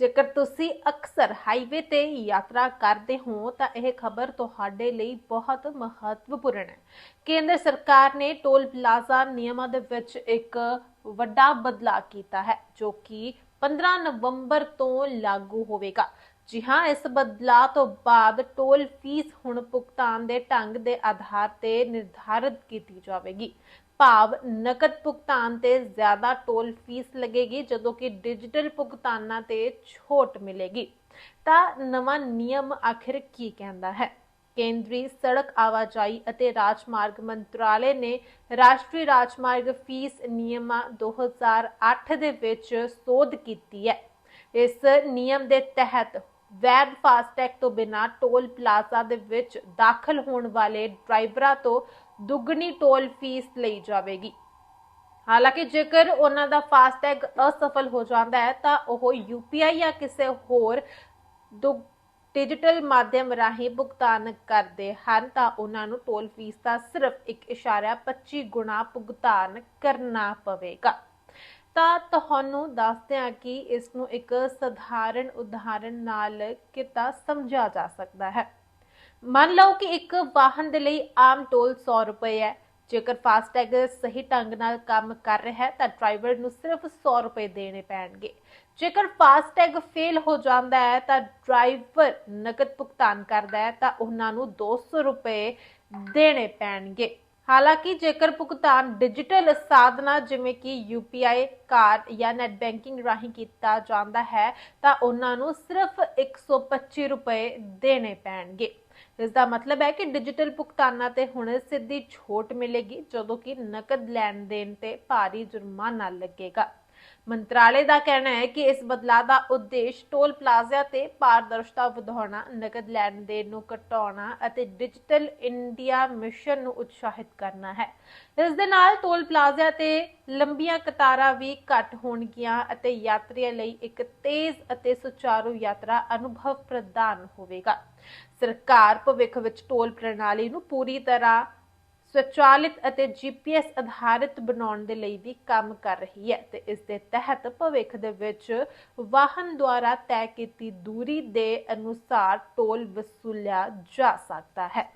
ਜੇਕਰ ਤੁਸੀਂ ਅਕਸਰ ਹਾਈਵੇ ਤੇ ਯਾਤਰਾ ਕਰਦੇ ਹੋ, ਤਾਂ ਇਹ ਖਬਰ ਤੁਹਾਡੇ ਲਈ ਬਹੁਤ ਮਹੱਤਵਪੂਰਨ ਹੈ। ਕੇਂਦਰ ਸਰਕਾਰ ਨੇ ਟੋਲ ਪਲਾਜ਼ਾ ਨਿਯਮਾਂ ਦੇ ਵਿੱਚ ਇੱਕ ਵੱਡਾ ਬਦਲਾਅ ਕੀਤਾ ਹੈ, ਜੋ ਕਿ 15 ਨਵੰਬਰ ਤੋਂ ਲਾਗੂ ਹੋਵੇਗਾ। ਜੀ ਹਾਂ, ਇਸ ਬਦਲਾਅ ਤੋਂ ਬਾਅਦ ਟੋਲ ਫੀਸ ਹੁਣ ਭੁਗਤਾਨ ਦੇ ਢੰਗ ਦੇ ਆਧਾਰ ਤੇ ਨਿਰਧਾਰਤ ਕੀਤੀ ਜਾਵੇਗੀ। ਭਾਵ ਨਕਦ ਭੁਗਤਾਨ ਤੇ ਜ਼ਿਆਦਾ ਟੋਲ ਫੀਸ ਲੱਗੇਗੀ, ਜਦੋਂ ਕਿ ਡਿਜੀਟਲ ਭੁਗਤਾਨਾਂ ਤੇ ਛੋਟ ਮਿਲੇਗੀ। ਤਾਂ ਨਵਾਂ ਨਿਯਮ ਆਖਿਰ ਕੀ ਕਹਿੰਦਾ ਹੈ? ਕੇਂਦਰੀ ਸੜਕ ਆਵਾਜਾਈ ਅਤੇ ਰਾਜਮਾਰਗ ਮੰਤਰਾਲੇ ਨੇ ਰਾਸ਼ਟਰੀ ਰਾਜਮਾਰਗ ਫੀਸ ਨਿਯਮਾਂ 2008 ਦੇ ਵਿੱਚ ਸੋਧ ਕੀਤੀ ਹੈ। ਇਸ ਨਿਯਮ ਦੇ ਤਹਿਤ ਵੈਦ ਫਾਸਟੈਗ ਤੋਂ ਬਿਨਾ ਟੋਲ ਪਲਾਜ਼ਾ ਦੇ ਵਿੱਚ ਦਾਖਲ ਹੋਣ ਵਾਲੇ ਡਰਾਈਵਰਾਂ ਤੋਂ ਦੁੱਗਣੀ ਟੋਲ ਫੀਸ ਲਈ ਜਾਵੇਗੀ। ਹਾਲਾਂਕਿ ਜੇਕਰ ਉਹਨਾਂ ਦਾ ਫਾਸਟੈਗ ਅਸਫਲ ਹੋ ਜਾਂਦਾ ਹੈ, ਤਾਂ ਉਹ ਯੂਪੀਆਈ ਜਾਂ ਕਿਸੇ ਹੋਰ ਡਿਜੀਟਲ ਮਾਧਿਅਮ ਰਾਹੀਂ ਭੁਗਤਾਨ ਕਰਦੇ ਹਨ, ਤਾਂ ਉਹਨਾਂ ਨੂੰ ਟੋਲ ਫੀਸ ਦਾ ਸਿਰਫ 1.25 ਗੁਣਾ ਭੁਗਤਾਨ ਕਰਨਾ ਪਵੇਗਾ। ਤਾਂ ਤੁਹਾਨੂੰ ਦੱਸਦੇ ਹਾਂ ਕਿ ਇਸ ਨੂੰ ਇੱਕ ਸਧਾਰਨ ਉਦਾਹਰਣ ਨਾਲ ਕਿਤਾ ਸਮਝਿਆ ਜਾ ਸਕਦਾ ਹੈ। ਮੰਨ ਲਓ ਕਿ ਇੱਕ ਵਾਹਨ ਦੇ ਲਈ ਆਮ ਟੋਲ 100 ਰੁਪਏ ਹੈ। ਜੇਕਰ ਫਾਸਟੈਗ ਸਹੀ ਢੰਗ ਨਾਲ ਕੰਮ ਕਰ ਰਿਹਾ ਹੈ, ਤਾਂ ਡਰਾਈਵਰ ਨੂੰ ਸਿਰਫ 100 ਰੁਪਏ ਦੇਣੇ ਪੈਣਗੇ। ਜੇਕਰ ਫਾਸਟੈਗ ਫੇਲ ਹੋ ਜਾਂਦਾ ਹੈ, ਤਾਂ ਡਰਾਈਵਰ ਨਕਦ ਭੁਗਤਾਨ ਕਰਦਾ ਹੈ, ਤਾਂ ਉਹਨਾਂ ਨੂੰ 200 ਰੁਪਏ ਦੇਣੇ ਪੈਣਗੇ। ਹਾਲਾਂਕਿ ਜੇਕਰ ਭੁਗਤਾਨ ਡਿਜੀਟਲ ਸਾਧਨਾ ਜਿਵੇਂ ਕਿ UPI ਕਾਰਡ ਜਾਂ ਨੈਟ ਬੈਂਕਿੰਗ ਰਾਹੀਂ ਕੀਤਾ ਜਾਂਦਾ ਹੈ, ਤਾਂ ਉਹਨਾਂ ਨੂੰ ਸਿਰਫ 125 ਰੁਪਏ ਦੇਣੇ ਪੈਣਗੇ। ਇਸ ਦਾ ਮਤਲਬ ਹੈ ਕਿ ਡਿਜੀਟਲ ਭੁਗਤਾਨਾਂ ਤੇ ਹੁਣ ਸਿੱਧੀ ਛੋਟ ਮਿਲੇਗੀ, ਜਦੋਂ ਕਿ ਨਕਦ ਲੈਣ ਦੇਣ ਤੇ ਭਾਰੀ ਜੁਰਮਾਨਾ ਲੱਗੇਗਾ। ਮੰਤਰਾਲੇ ਦਾ ਕਹਿਣਾ ਹੈ ਕਿ ਇਸ ਬਦਲਾਅ ਦਾ ਉਦੇਸ਼ ਟੋਲ ਪਲਾਜ਼ਾ ਤੇ ਪਾਰਦਰਸ਼ਤਾ ਵਧਾਉਣਾ, ਨਕਦ ਲੈਣ ਦੇਣ ਨੂੰ ਘਟਾਉਣਾ ਅਤੇ ਡਿਜੀਟਲ ਇੰਡੀਆ ਮਿਸ਼ਨ ਨੂੰ ਉਤਸ਼ਾਹਿਤ ਕਰਨਾ ਹੈ। ਇਸ ਦੇ ਨਾਲ ਟੋਲ ਪਲਾਜ਼ਾ ਤੇ ਲੰਬੀਆਂ ਕਤਾਰਾਂ ਵੀ ਘੱਟ ਹੋਣਗੀਆਂ ਅਤੇ ਯਾਤਰੀਆਂ ਲਈ ਇੱਕ ਤੇਜ਼ ਅਤੇ ਸੁਚਾਰੂ ਯਾਤਰਾ ਅਨੁਭਵ ਪ੍ਰਦਾਨ ਹੋਵੇਗਾ। ਸਰਕਾਰ ਭਵਿੱਖ ਵਿੱਚ ਟੋਲ ਪ੍ਰਣਾਲੀ ਨੂੰ ਪੂਰੀ ਤਰ੍ਹਾਂ ਸਵਚਾਲਿਤ ਅਤੇ ਜੀਪੀਐਸ ਆਧਾਰਿਤ ਬਣਾਉਣ ਦੇ ਲਈ ਵੀ ਕੰਮ ਕਰ ਰਹੀ ਹੈ ਤੇ ਇਸ ਦੇ ਤਹਿਤ ਭਵਿੱਖ ਦੇ ਵਿੱਚ ਵਾਹਨ ਦੁਆਰਾ ਤੈਅ ਕੀਤੀ ਦੂਰੀ ਦੇ ਅਨੁਸਾਰ ਟੋਲ ਵਸੂਲਿਆ ਜਾ ਸਕਦਾ ਹੈ।